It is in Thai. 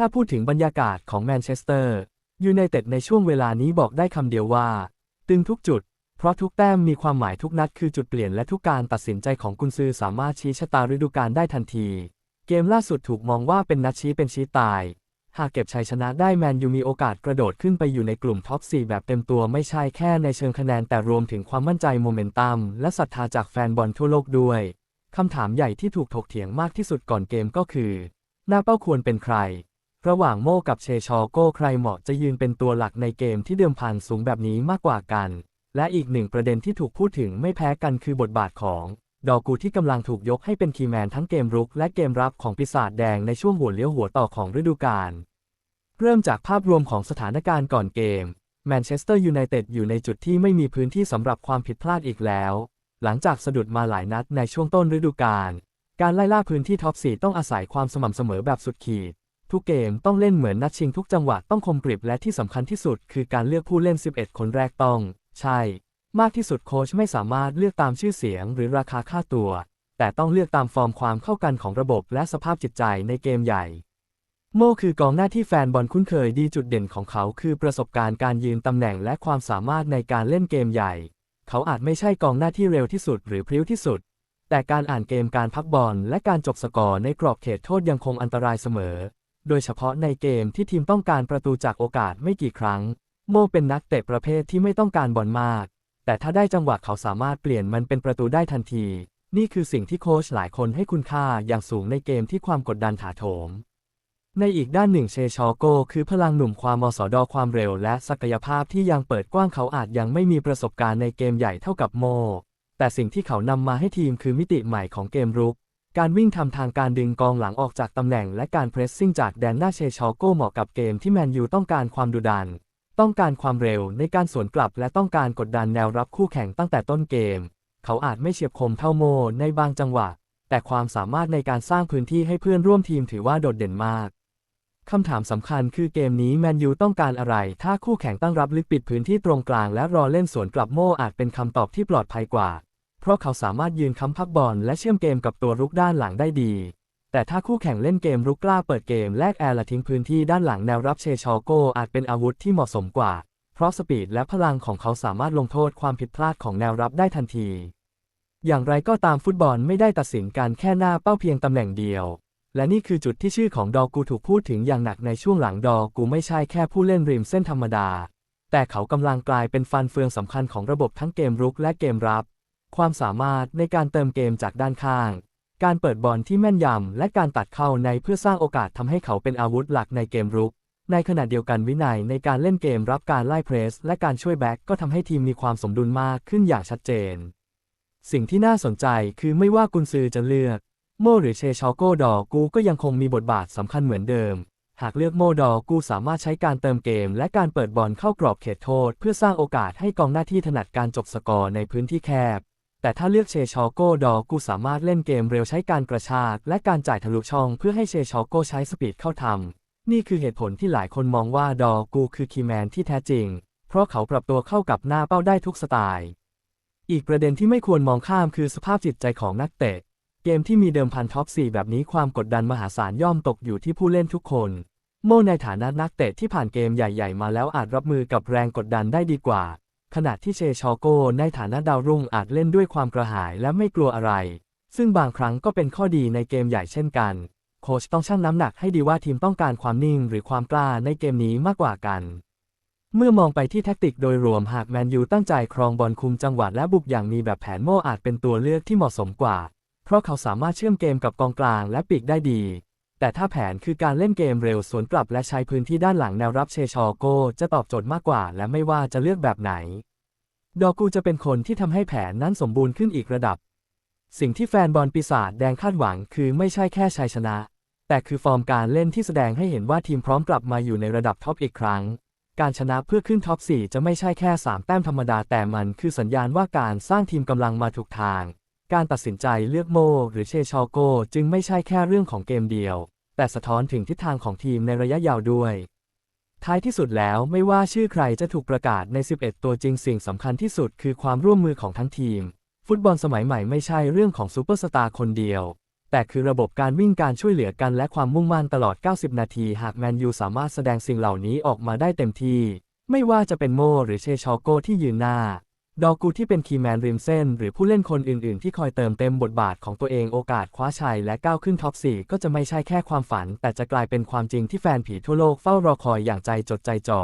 ถ้าพูดถึงบรรยากาศของแมนเชสเตอร์ยูไนเต็ดในช่วงเวลานี้บอกได้คำเดียวว่า ตึงทุกจุด เพราะทุกแต้มมีความหมายทุกนัดคือจุดเปลี่ยนและทุกการตัดสินใจของกุนซือสามารถชี้ชะตาฤดูกาลได้ทันที เกมล่าสุดถูกมองว่าเป็นนัดชี้เป็นชี้ตาย หากเก็บชัยชนะได้แมนยูมีโอกาสกระโดดขึ้นไปอยู่ในกลุ่มท็อป 4 แบบเต็มตัวไม่ใช่แค่ในเชิงคะแนนแต่รวมถึงความมั่นใจโมเมนตัมและศรัทธาจากแฟนบอลทั่วโลกด้วยคำถามใหญ่ที่ถูกถกเถียงมากที่สุดก่อนเกมก็คือ หน้าเป้าควรเป็นใคร ระหว่างโม่กับเชชอโก้ใครเหมาะจะยืนเป็นตัวหลักในเกมที่เดิมพันสูงแบบนี้มากกว่ากัน และอีกหนึ่งประเด็นที่ถูกพูดถึงไม่แพ้กันคือบทบาทของ ดอกูที่กำลังถูกยกให้เป็นคีย์แมนทั้งเกมรุกและเกมรับของปีศาจแดงในช่วงหัวเลี้ยวหัวต่อของฤดูกาลเริ่มจากภาพรวมของสถานการณ์ก่อนเกมแมนเชสเตอร์ยูไนเต็ดอยู่ในจุดที่ไม่มีพื้นที่สำหรับความผิดพลาดอีกแล้ว หลังจากสะดุดมาหลายนัดในช่วงต้นฤดูกาลการไล่ล่าพื้นที่ท็อปสีต้องอาศัยความสม่ำเสมอแบบสุดขีด ทุกเกมต้องเล่นเหมือนนัดชิงทุกจังหวะต้องคมกริบและที่สำคัญที่สุดคือการเลือกผู้เล่น 11 คนแรกต้อง ใช่ มากที่สุดโค้ชไม่สามารถเลือกตามชื่อเสียงหรือราคาค่าตัว แต่ต้องเลือกตามฟอร์มความเข้ากันของระบบและสภาพจิตใจในเกมใหญ่ โมคือกองหน้าที่แฟนบอลคุ้นเคยดีจุดเด่นของเขาคือประสบการณ์การยืนตำแหน่งและความสามารถในการเล่นเกมใหญ่ เขาอาจไม่ใช่กองหน้าที่เร็วที่สุดหรือพริ้วที่สุด แต่การอ่านเกมการพักบอลและการจบสกอร์ในกรอบเขตโทษยังคงอันตรายเสมอ โดยเฉพาะในเกมที่ทีมต้องการประตูจากโอกาสไม่กี่ครั้ง โมเป็นนักเตะประเภทที่ไม่ต้องการบอลมาก แต่ถ้าได้จังหวะเขาสามารถเปลี่ยนมันเป็นประตูได้ทันที นี่คือสิ่งที่โค้ชหลายคนให้คุณค่าอย่างสูงในเกมที่ความกดดันถาโถม ในอีกด้านหนึ่งเชชอโก คือพลังหนุ่มความมสดความเร็ว และศักยภาพที่ยังเปิดกว้างเขาอาจยังไม่มีประสบการณ์ในเกมใหญ่เท่ากับโมแต่สิ่งที่เขานำมาให้ทีมคือมิติใหม่ของเกมรุก การวิ่งทำทางการดึงกองหลังออกจากตำแหน่งและการเพรสซิ่งจากแดนหน้าเชชอโกเหมาะกับเกมที่แมนยูต้องการความดุดัน ต้องการความเร็วในการสวนกลับและต้องการกดดันแนวรับคู่แข่งตั้งแต่ต้นเกม เขาอาจไม่เฉียบคมเท่าโมในบางจังหวะ แต่ความสามารถในการสร้างพื้นที่ให้เพื่อนร่วมทีมถือว่าโดดเด่นมากคำถามสำคัญคือเกมนี้แมนยูต้องการอะไร ถ้าคู่แข่งตั้งรับลึกปิดพื้นที่ตรงกลางและรอเล่นสวนกลับโมอาจเป็นคำตอบที่ปลอดภัยกว่า เพราะเขาสามารถยืนค้ำพักบอลและเชื่อมเกมกับตัวรุกด้านหลังได้ดี แต่ถ้าคู่แข่งเล่นเกมรุกกล้าเปิดเกมแลกแอร์และทิ้งพื้นที่ด้านหลังแนวรับเชชอโกอาจเป็นอาวุธที่เหมาะสมกว่า เพราะสปีดและพลังของเขาสามารถลงโทษความผิดพลาดของแนวรับได้ทันที อย่างไรก็ตามฟุตบอลไม่ได้ตัดสินการแค่หน้าเป้าเพียงตำแหน่งเดียว และนี่คือจุดที่ชื่อของดอกูถูกพูดถึงอย่างหนักในช่วงหลังดอกูไม่ใช่แค่ผู้เล่นริมเส้นธรรมดาแต่เขากำลังกลายเป็นฟันเฟืองสำคัญของระบบทั้งเกมรุกและเกมรับ ความสามารถในการเติมเกมจากด้านข้าง การเปิดบอลที่แม่นยำ และการตัดเข้าในเพื่อสร้างโอกาสทำให้เขาเป็นอาวุธหลักในเกมรุก ในขณะเดียวกันวินัยในการเล่นเกมรับการไล่เพรส และการช่วยแบ็กก็ทำให้ทีมมีความสมดุลมากขึ้นอย่างชัดเจน สิ่งที่น่าสนใจคือไม่ว่ากุนซือจะเลือก โมหรือเชชอโกดอกูก็ยังคงมีบทบาทสำคัญเหมือนเดิมหากเลือกโมดอกูสามารถใช้การเติมเกม และการเปิดบอลเข้ากรอบเขตโทษ เพื่อสร้างโอกาสให้กองหน้าที่ถนัดการจบสกอร์ในพื้นที่แคบ แต่ถ้าเลือกเชชอโกดอกูสามารถเล่นเกมเร็วใช้การกระชาก และการจ่ายทะลุช่องเพื่อให้เชชอโกใช้สปีดเข้าทำ นี่คือเหตุผลที่หลายคนมองว่าดอกูคือคีแมนที่แท้จริง เพราะเขาปรับตัวเข้ากับหน้าเป้าได้ทุกสไตล์ อีกประเด็นที่ไม่ควรมองข้ามคือสภาพจิตใจของนักเตะ เกมที่มีเดิมพันท็อป 4 แบบนี้ความกดดันมหาศาลย่อมตกอยู่ที่ผู้เล่นทุกคน โมในฐานะนักเตะที่ผ่านเกมใหญ่ ๆ มาแล้วอาจรับมือกับแรงกดดันได้ดีกว่า ขณะที่เชชอโกในฐานะดาวรุ่งอาจเล่นด้วยความกระหายและไม่กลัวอะไร ซึ่งบางครั้งก็เป็นข้อดีในเกมใหญ่เช่นกัน โค้ชต้องชั่งน้ำหนักให้ดีว่าทีมต้องการความนิ่งหรือความกล้าในเกมนี้มากกว่ากัน เมื่อมองไปที่แท็กติกโดยรวมหากแมนยูตั้งใจครองบอลคุมจังหวะและบุกอย่างมีแบบแผนโม่อาจเป็นตัวเลือกที่เหมาะสมกว่า เพราะเขาสามารถเชื่อมเกมกับกองกลางและปีกได้ดี แต่ถ้าแผนคือการเล่นเกมเร็วสวนกลับและใช้พื้นที่ด้านหลังแนวรับเชชอโก จะตอบโจทย์มากกว่า และไม่ว่าจะเลือกแบบไหน ดอกูจะเป็นคนที่ทำให้แผนนั้นสมบูรณ์ขึ้นอีกระดับ สิ่งที่แฟนบอลปีศาจแดงคาดหวังคือไม่ใช่แค่ชัยชนะ แต่คือฟอร์มการเล่นที่แสดงให้เห็นว่าทีมพร้อมกลับมาอยู่ในระดับท็อปอีกครั้ง การชนะเพื่อขึ้นท็อป4จะไม่ใช่แค่ 3 แต้มธรรมดาแต่มันคือสัญญาณว่าการสร้างทีมกำลังมาถูกทาง การตัดสินใจเลือกโม หรือเชชอโก จึงไม่ใช่แค่เรื่องของเกมเดียว แต่สะท้อนถึงทิศทางของทีมในระยะยาวด้วย ท้ายที่สุดแล้วไม่ว่าชื่อใครจะถูกประกาศใน 11 ตัวจริงสิ่งสำคัญที่สุดคือความร่วมมือของทั้งทีม ฟุตบอลสมัยใหม่ไม่ใช่เรื่องของซูเปอร์สตาร์คนเดียว แต่คือระบบการวิ่งการช่วยเหลือกันและความมุ่งมั่นตลอด 90 นาที หากแมนยูสามารถแสดงสิ่งเหล่านี้ออกมาได้เต็มที่ ไม่ว่าจะเป็นโมหรือเชชอโกที่ยืนหน้า ดอกูที่เป็นคีแมนริมเส้น หรือผู้เล่นคนอื่น ๆ ที่คอยเติมเต็มบทบาทของตัวเองโอกาสคว้าชัยและก้าวขึ้นท็อป4ก็จะไม่ใช่แค่ความฝัน แต่จะกลายเป็นความจริงที่แฟนผีทั่วโลกเฝ้ารอคอยอย่างใจจดใจจ่อ